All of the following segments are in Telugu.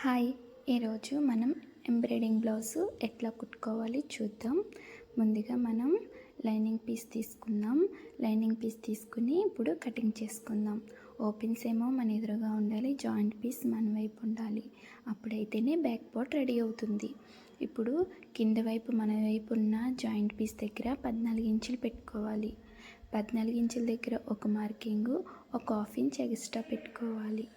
హాయ్ ఈరోజు మనం ఎంబ్రాయిడింగ్ బ్లౌజ్ ఎట్లా కుట్టుకోవాలి చూద్దాం. ముందుగా మనం లైనింగ్ పీస్ తీసుకుందాం. లైనింగ్ పీస్ తీసుకుని ఇప్పుడు కటింగ్ చేసుకుందాం. ఓపెన్స్ ఏమో మన ఎదురుగా ఉండాలి జాయింట్ పీస్ మన వైపు ఉండాలి. అప్పుడైతేనే బ్యాక్ పార్ట్ రెడీ అవుతుంది. ఇప్పుడు కింద వైపు మన వైపు ఉన్న జాయింట్ పీస్ దగ్గర పద్నాలుగు ఇంచులు పెట్టుకోవాలి. పద్నాలుగు ఇంచుల దగ్గర ఒక మార్కింగు ఒక హాఫ్ ఇంచ్ ఎక్స్ట్రా పెట్టుకోవాలి.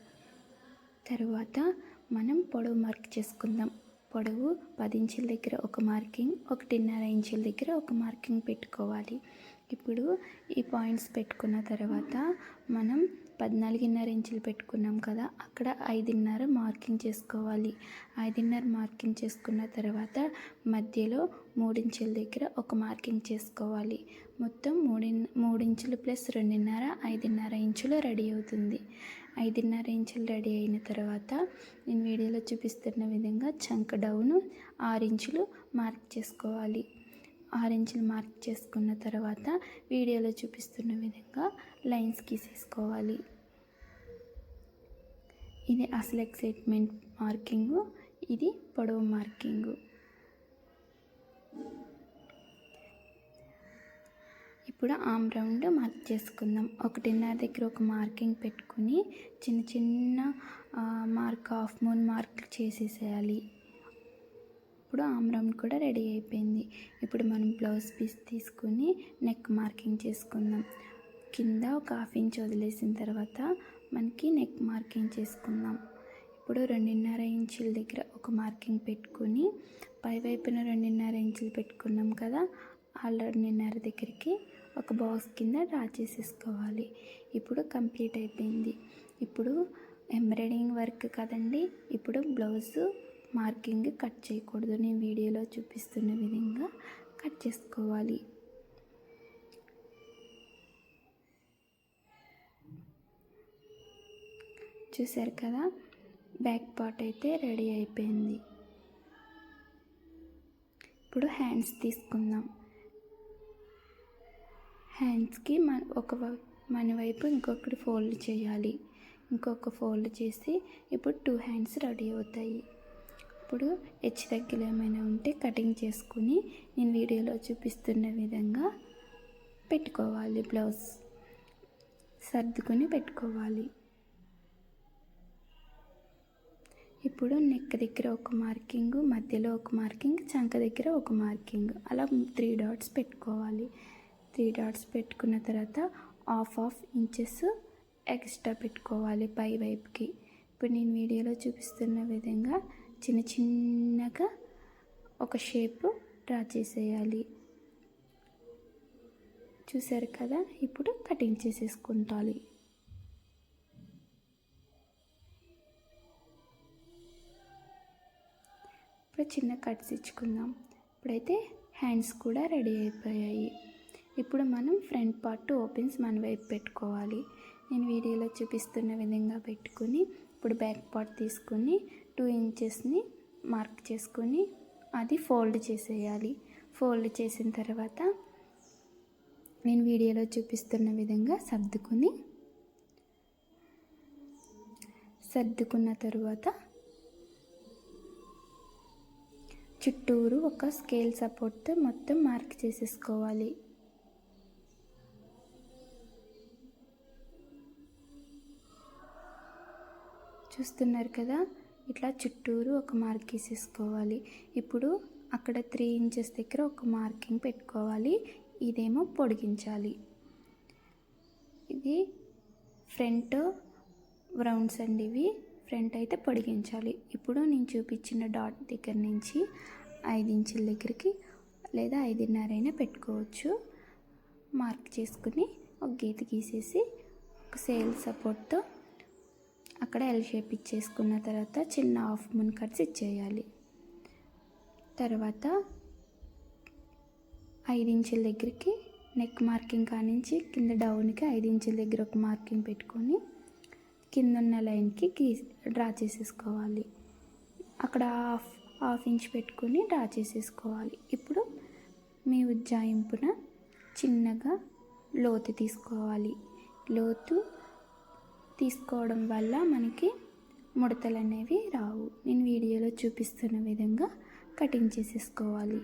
తర్వాత మనం పొడవు మార్క్ చేసుకుందాం. పొడవు పది ఇంచుల దగ్గర ఒక మార్కింగ్ ఒకటిన్నర ఇంచుల దగ్గర ఒక మార్కింగ్ పెట్టుకోవాలి. ఇప్పుడు ఈ పాయింట్స్ పెట్టుకున్న తర్వాత మనం పద్నాలుగున్నర ఇంచులు పెట్టుకున్నాం కదా అక్కడ ఐదున్నర మార్కింగ్ చేసుకోవాలి. ఐదున్నర మార్కింగ్ చేసుకున్న తర్వాత మధ్యలో మూడించుల దగ్గర ఒక మార్కింగ్ చేసుకోవాలి. మొత్తం మూడి మూడించులు ప్లస్ రెండున్నర ఐదున్నర ఇంచులు రెడీ అవుతుంది. ఐదున్నర ఇంచులు రెడీ అయిన తర్వాత నేను వీడియోలో చూపిస్తున్న విధంగా చంక డౌను ఆరు ఇంచులు మార్క్ చేసుకోవాలి. ఆరు ఇంచులు మార్క్ చేసుకున్న తర్వాత వీడియోలో చూపిస్తున్న విధంగా లైన్స్ గీసేసుకోవాలి. ఇది అసలు ఎక్సైట్మెంట్ మార్కింగు ఇది పొడవు మార్కింగు. ఇప్పుడు ఆమ్ రౌండ్ మార్క్ చేసుకుందాం. ఒకటిన్నర దగ్గర ఒక మార్కింగ్ పెట్టుకుని చిన్న చిన్న మార్క్ హాఫ్ మూన్ మార్క్ చేసేసేయాలి. ఇప్పుడు ఆమ్ రౌండ్ కూడా రెడీ అయిపోయింది. ఇప్పుడు మనం బ్లౌజ్ పీస్ తీసుకుని నెక్ మార్కింగ్ చేసుకుందాం. కింద ఒక హాఫ్ ఇంచ్ వదిలేసిన తర్వాత మనకి నెక్ మార్కింగ్ చేసుకుందాం. ఇప్పుడు రెండున్నర ఇంచుల దగ్గర ఒక మార్కింగ్ పెట్టుకొని పై వైపున రెండున్నర ఇంచులు పెట్టుకున్నాం కదా ఆ రెండున్నర దగ్గరికి ఒక బాక్స్ కింద డ్రా చేసేసుకోవాలి ఇప్పుడు కంప్లీట్ అయిపోయింది. ఇప్పుడు ఎంబ్రాయిడింగ్ వర్క్ కదండి ఇప్పుడు బ్లౌజ్ మార్కింగ్ కట్ చేయకూడదు. నేను వీడియోలో చూపిస్తున్న విధంగా కట్ చేసుకోవాలి. చూసారు కదా బ్యాక్ పార్ట్ అయితే రెడీ అయిపోయింది. ఇప్పుడు హ్యాండ్స్ తీసుకుందాం. హ్యాండ్స్కి మన ఒక మన వైపు ఇంకొకటి ఫోల్డ్ చేయాలి. ఇంకొక ఫోల్డ్ చేసి ఇప్పుడు టూ హ్యాండ్స్ రెడీ అవుతాయి. ఇప్పుడు హెచ్ దగ్గర ఏమైనా ఉంటే కటింగ్ చేసుకుని నేను వీడియోలో చూపిస్తున్న విధంగా పెట్టుకోవాలి బ్లౌజ్ సర్దుకొని పెట్టుకోవాలి. ఇప్పుడు నెక్ దగ్గర ఒక మార్కింగ్ మధ్యలో ఒక మార్కింగ్ చంక దగ్గర ఒక మార్కింగ్ అలా త్రీ డాట్స్ పెట్టుకోవాలి. త్రీ డాట్స్ పెట్టుకున్న తర్వాత హాఫ్ హాఫ్ ఇంచెస్ ఎక్స్ట్రా పెట్టుకోవాలి పై వైపుకి. ఇప్పుడు నేను వీడియోలో చూపిస్తున్న విధంగా చిన్న చిన్నగా ఒక షేప్ డ్రా చేసేయాలి. చూసారు కదా? ఇప్పుడు కటింగ్ చేసేసుకుంటాలి. ఇప్పుడు చిన్న కట్స్ ఇచ్చుకుందాం. ఇప్పుడైతే హ్యాండ్స్ కూడా రెడీ అయిపోయాయి. ఇప్పుడు మనం ఫ్రంట్ పార్ట్ ఓపెన్స్ మన వైపు పెట్టుకోవాలి. నేను వీడియోలో చూపిస్తున్న విధంగా పెట్టుకుని ఇప్పుడు బ్యాక్ పార్ట్ తీసుకుని టూ ఇంచెస్ని మార్క్ చేసుకొని అది ఫోల్డ్ చేసేయాలి. ఫోల్డ్ చేసిన తర్వాత నేను వీడియోలో చూపిస్తున్న విధంగా సర్దుకుని సర్దుకున్న తరువాత చుట్టూరు ఒక స్కేల్ సపోర్ట్తో మొత్తం మార్క్ చేసేసుకోవాలి. చూస్తున్నారు కదా? ఇట్లా చుట్టూరు ఒక మార్క్ వేసేసుకోవాలి ఇప్పుడు అక్కడ త్రీ ఇంచెస్ దగ్గర ఒక మార్కింగ్ పెట్టుకోవాలి. ఇదేమో పొడిగించాలి. ఇది ఫ్రంట్ రౌండ్స్ అండి ఇవి. ఫ్రంట్ అయితే పొడిగించాలి. ఇప్పుడు నేను చూపించిన డాట్ దగ్గర నుంచి ఐదు ఇంచుల దగ్గరికి లేదా ఐదున్నర అయినా పెట్టుకోవచ్చు. మార్క్ చేసుకుని ఒక గీత గీసేసి ఒక సేల్ సపోర్ట్తో అక్కడ ఎల్ షేప్ ఇచ్చేసుకున్న తర్వాత చిన్న హాఫ్ మూన్ కట్స్ ఇచ్చేయాలి తర్వాత ఐదు ఇంచుల దగ్గరికి నెక్ మార్కింగ్ కానించి కింద డౌన్కి ఐదు ఇంచుల దగ్గర ఒక మార్కింగ్ పెట్టుకొని కింద ఉన్న లైన్కి గీ డ్రా చేసేసుకోవాలి. అక్కడ హాఫ్ హాఫ్ ఇంచ్ పెట్టుకొని డ్రా చేసేసుకోవాలి. ఇప్పుడు మీ ఉజ్జాయింపున చిన్నగా లోతు తీసుకోవాలి. లోతు తీసుకోవడం వల్ల మనకి ముడతలు అనేవి రావు. నేను వీడియోలో చూపిస్తున్న విధంగా కటింగ్ చేసేసుకోవాలి.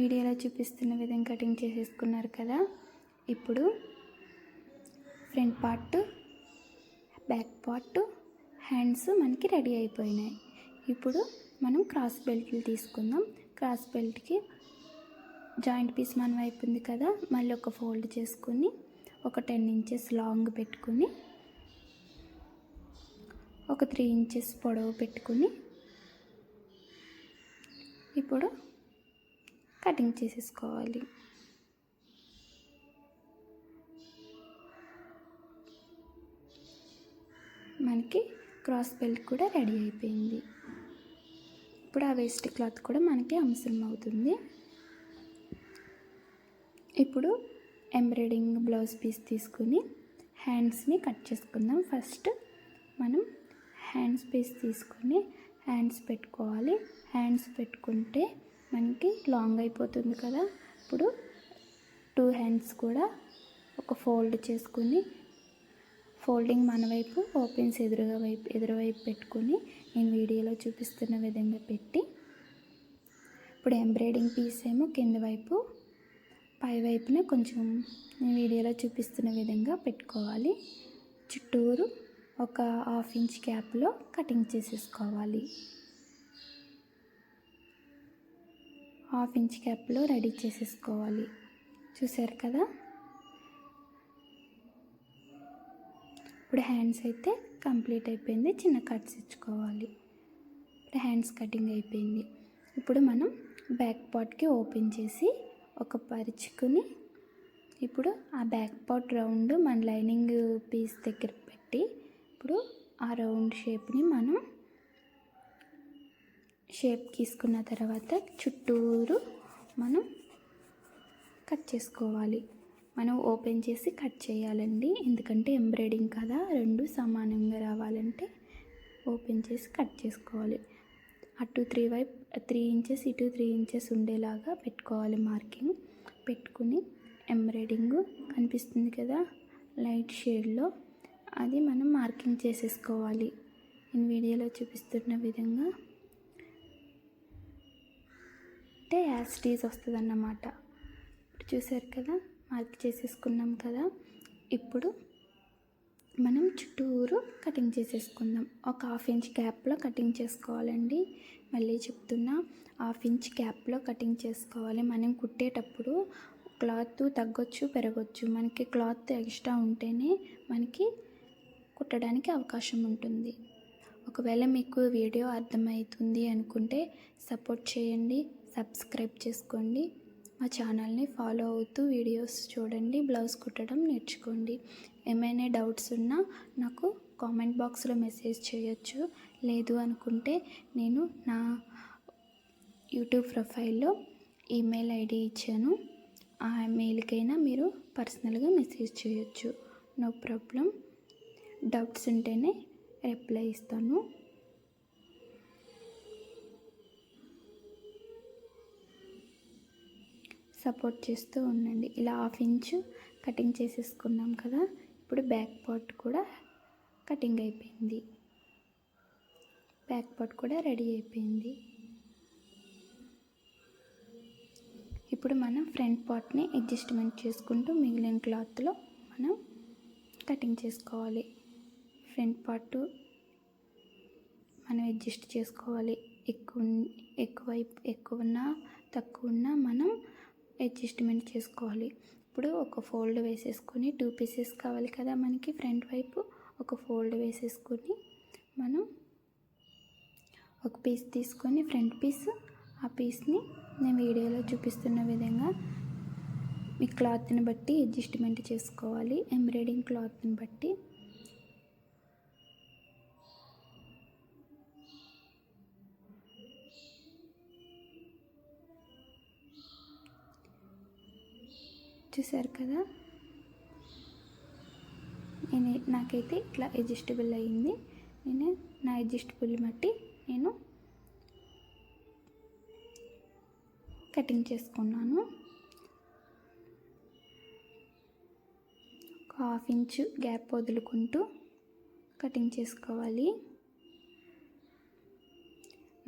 వీడియోలో చూపిస్తున్న విధంగా కటింగ్ చేసేసుకున్నారు కదా. ఇప్పుడు front part back part hands మనకి రెడీ అయిపోయినాయి. ఇప్పుడు మనం క్రాస్ బెల్ట్లు తీసుకుందాం. క్రాస్ బెల్ట్కి జాయింట్ పీస్ మన వైపు ఉంది కదా. మళ్ళీ ఒక ఫోల్డ్ చేసుకుని ఒక టెన్ ఇంచెస్ లాంగ్ పెట్టుకుని ఒక త్రీ ఇంచెస్ పొడవు పెట్టుకుని ఇప్పుడు కటింగ్ చేసేసుకోవాలి. మనకి క్రాస్ బెల్ట్ కూడా రెడీ అయిపోయింది. ఇప్పుడు ఆ వేస్ట్ క్లాత్ కూడా మనకి అవసరం అవుతుంది. ఇప్పుడు ఎంబ్రాయిడింగ్ బ్లౌజ్ పీస్ తీసుకుని హ్యాండ్స్ని కట్ చేసుకుందాం. ఫస్ట్ మనం హ్యాండ్స్ పీస్ తీసుకొని హ్యాండ్స్ పెట్టుకోవాలి. హ్యాండ్స్ పెట్టుకుంటే మనకి లాంగ్ అయిపోతుంది కదా. ఇప్పుడు టూ హ్యాండ్స్ కూడా ఒక ఫోల్డ్ చేసుకుని ఫోల్డింగ్ మన వైపు ఓపెన్స్ ఎదురుగా వైపు ఎదురువైపు పెట్టుకొని నేను వీడియోలో చూపిస్తున్న విధంగా పెట్టి ఇప్పుడు ఎంబ్రాయిడింగ్ పీస్ ఏమో కింద వైపు పై వైపున కొంచెం నేను వీడియోలో చూపిస్తున్న విధంగా పెట్టుకోవాలి. చుట్టూరు ఒక హాఫ్ ఇంచ్ క్యాప్లో కటింగ్ చేసేసుకోవాలి. హాఫ్ ఇంచ్ క్యాప్లో రెడీ చేసేసుకోవాలి. చూసారు కదా? ఇప్పుడు హ్యాండ్స్ అయితే కంప్లీట్ అయిపోయింది. చిన్న కట్స్ ఇచ్చుకోవాలి. ఇప్పుడు హ్యాండ్స్ కటింగ్ అయిపోయింది. ఇప్పుడు మనం బ్యాక్ పార్ట్కి ఓపెన్ చేసి ఒక పరుచుకుని ఇప్పుడు ఆ బ్యాక్ పార్ట్ రౌండ్ మన లైనింగ్ పీస్ దగ్గర పెట్టి ఇప్పుడు ఆ రౌండ్ షేప్ని మనం షేప్ తీసుకున్న తర్వాత చుట్టూరు మనం కట్ చేసుకోవాలి. మనం ఓపెన్ చేసి కట్ చేయాలండి. ఎందుకంటే ఎంబ్రాయిడింగ్ కదా రెండు సమానంగా రావాలంటే ఓపెన్ చేసి కట్ చేసుకోవాలి. అటు త్రీ వైప్ త్రీ ఇంచెస్ ఇటు త్రీ ఇంచెస్ ఉండేలాగా పెట్టుకోవాలి మార్కింగ్. పెట్టుకుని ఎంబ్రాయిడింగ్ కనిపిస్తుంది కదా లైట్ షేడ్లో అది మనం మార్కింగ్ చేసేసుకోవాలి. నేను వీడియోలో చూపిస్తున్న విధంగా అంటే యాసిటీస్ వస్తుంది అన్నమాట ఇప్పుడు చూసారు కదా మార్క్ చేసేసుకున్నాం కదా. ఇప్పుడు మనం చుట్టూరు కటింగ్ చేసేసుకుందాం. ఒక హాఫ్ ఇంచ్ క్యాప్లో కటింగ్ చేసుకోవాలండి. మళ్ళీ చెప్తున్నా హాఫ్ ఇంచ్ క్యాప్లో కటింగ్ చేసుకోవాలి. మనం కుట్టేటప్పుడు క్లాత్ తగ్గొచ్చు పెరగొచ్చు. మనకి క్లాత్ ఎక్స్ట్రా ఉంటేనే మనకి కుట్టడానికి అవకాశం ఉంటుంది. ఒకవేళ మీకు వీడియో అర్థమవుతుంది అనుకుంటే సపోర్ట్ చేయండి. సబ్స్క్రైబ్ చేసుకోండి. మా ఛానల్ని ఫాలో అవుతూ వీడియోస్ చూడండి బ్లౌజ్ కుట్టడం నేర్చుకోండి. ఏమైనా డౌట్స్ ఉన్నా నాకు కామెంట్ బాక్స్లో మెసేజ్ చేయొచ్చు. లేదు అనుకుంటే నేను నా యూట్యూబ్ ప్రొఫైల్లో ఈమెయిల్ ఐడి ఇచ్చాను. ఆ మెయిల్కైనా మీరు పర్సనల్గా మెసేజ్ చేయొచ్చు. No problem. డౌట్స్ ఉంటేనే రిప్లై ఇస్తాను. సపోర్ట్ చేస్తూ ఉండండి. ఇలా హాఫ్ ఇంచు కటింగ్ చేసేసుకున్నాం కదా ఇప్పుడు బ్యాక్ పార్ట్ కూడా కటింగ్ అయిపోయింది. బ్యాక్ పార్ట్ కూడా రెడీ అయిపోయింది. ఇప్పుడు మనం ఫ్రంట్ పార్ట్ని అడ్జస్ట్మెంట్ చేసుకుంటూ మిగిలిన క్లాత్లో మనం కటింగ్ చేసుకోవాలి. ఫ్రంట్ పార్ట్ మనం అడ్జస్ట్ చేసుకోవాలి. ఎక్కువ ఎక్కువ ఎక్కువ ఉన్నా అడ్జస్ట్మెంట్ చేసుకోవాలి. ఇప్పుడు ఒక ఫోల్డ్ వేసేసుకొని టూ పీసెస్ కావాలి కదా మనకి. ఫ్రంట్ వైపు ఒక ఫోల్డ్ వేసేసుకొని మనం ఒక పీస్ తీసుకొని ఫ్రంట్ పీస్ ఆ పీస్ని నేను వీడియోలో చూపిస్తున్న విధంగా మీ క్లాత్ని బట్టి అడ్జస్ట్మెంట్ చేసుకోవాలి. ఎంబ్రాయిడింగ్ క్లాత్ని బట్టి. చూసారు కదా? నేను నాకైతే ఇట్లా అడ్జస్టబుల్ అయ్యింది నేను నా అడ్జస్టబుల్ బట్టి నేను కటింగ్ చేసుకున్నాను. ఒక హాఫ్ ఇంచ్ గ్యాప్ వదులుకుంటూ కటింగ్ చేసుకోవాలి.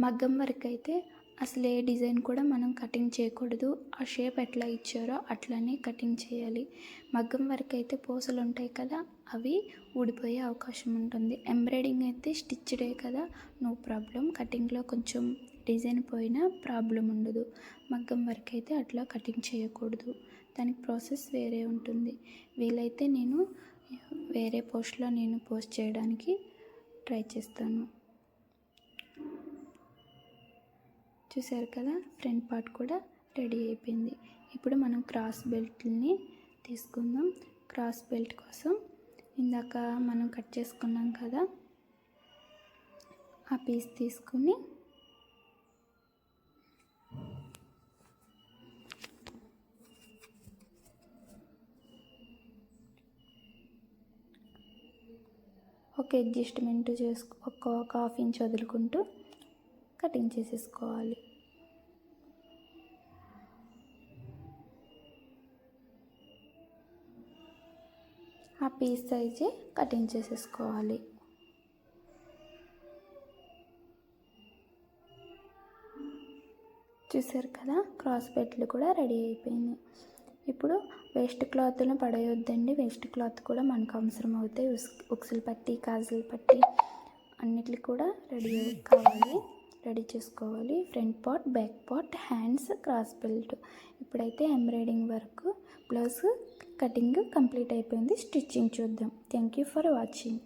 మగ్గం వరకు అయితే అసలు ఏ డిజైన్ కూడా మనం కటింగ్ చేయకూడదు. ఆ షేప్ ఎట్లా ఇచ్చారో అట్లనే కటింగ్ చేయాలి. మగ్గం వరకు అయితే పూసలు ఉంటాయి కదా అవి ఊడిపోయే అవకాశం ఉంటుంది. ఎంబ్రాయిడింగ్ అయితే స్టిచ్డే కదా నో ప్రాబ్లం. కటింగ్లో కొంచెం డిజైన్ పోయినా ప్రాబ్లం ఉండదు. మగ్గం వరకు అయితే అట్లా కటింగ్ చేయకూడదు. దానికి ప్రాసెస్ వేరే ఉంటుంది. వీలైతే నేను వేరే పోస్ట్లో నేను పోస్ట్ చేయడానికి ట్రై చేస్తాను. చూసారు కదా ఫ్రంట్ పార్ట్ కూడా రెడీ అయిపోయింది. ఇప్పుడు మనం క్రాస్ బెల్ట్ని తీసుకుందాం. క్రాస్ బెల్ట్ కోసం ఇందాక మనం కట్ చేసుకున్నాం కదా ఆ పీస్ తీసుకుని ఒక అడ్జస్ట్మెంట్ చేసుకు ఒక ఒక హాఫ్ ఇంచ్ వదులుకుంటూ కటింగ్ చేసేసుకోవాలి. పీస్ సైజే కటింగ్ చేసేసుకోవాలి. చూసారు కదా క్రాస్ పెట్లు కూడా రెడీ అయిపోయింది ఇప్పుడు వేస్ట్ క్లాత్ను పడేయొద్దండి. వేస్ట్ క్లాత్ కూడా మనకు అవసరం అవుతాయి. ఉక్సులు పట్టి కాజులు పట్టి అన్నిటికి కూడా రెడీ కావాలి. రెడీ చేసుకోవాలి. Front part back part hands cross belt. ఇప్పుడైతే embroidering work blouse cutting complete అయిపోయింది. స్టిచ్చింగ్ చూద్దాం. Thank you for watching.